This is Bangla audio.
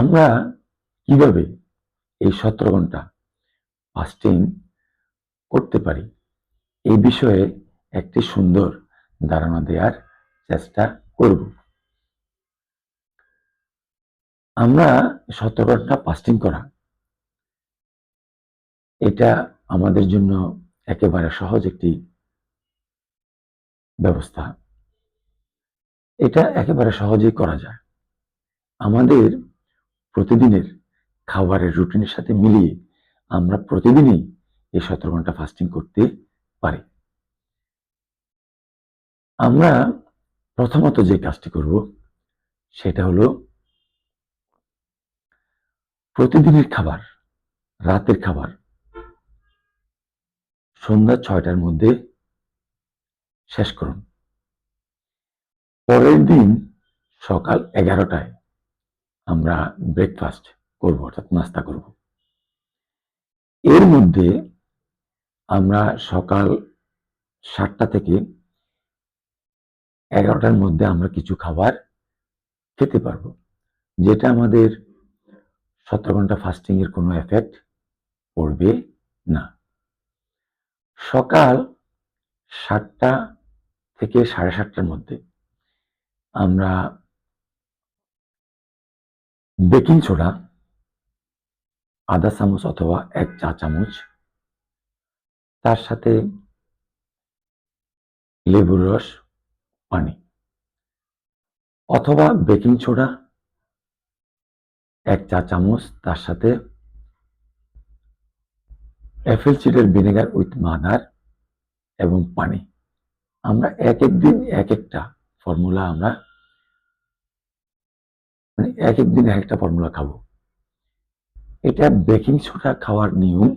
আমরা কীভাবে এই সতেরো ঘণ্টা ফাস্টিং করতে পারি? এই বিষয়ে একটি সুন্দর ধারণা দেওয়ার চেষ্টা করব। আমরা সতেরো ঘণ্টা ফাস্টিং করা। এটা আমাদের জন্য একেবারে সহজ একটি ব্যবস্থা। এটা একেবারে সহজেই করা যায়। আমাদের প্রতিদিনের খাবারের রুটিনের সাথে মিলিয়ে আমরা প্রতিদিনই এই সতেরো ঘণ্টা ফাস্টিং করতে পারি। আমরা প্রথমত যে কাজটি করব, সেটা হলো প্রতিদিনের খাবার, রাতের খাবার, সন্ধ্যা ছয়টার মধ্যে শেষ করুন। পরের দিন সকাল এগারোটায় আমরা ব্রেকফাস্ট করব, অর্থাৎ নাস্তা করব। এর মধ্যে আমরা সকাল সাতটা থেকে এগারোটার মধ্যে আমরা কিছু খাবার খেতে পারব, যেটা আমাদের সতেরো ঘণ্টা ফাস্টিং এর কোনো এফেক্ট পড়বে না। সকাল সাতটা থেকে সাড়ে সাতটার মধ্যে আমরা বেকিং সোডা আধা চামচ অথবা এক চা চামচ। তার সাথে লেবুর রস, পানি। অথবা বেকিং সোডা এক চা চামচ। তার সাথে অ্যাপেল সিডের ভিনেগার উইথ মাদার এবং পানি। আমরা এক এক দিন এক একটা ফর্মুলা আমরা মানে এক একদিন এক একটা ফর্মুলা খাব। এটা বেকিং সোডা খাওয়ার নিয়ম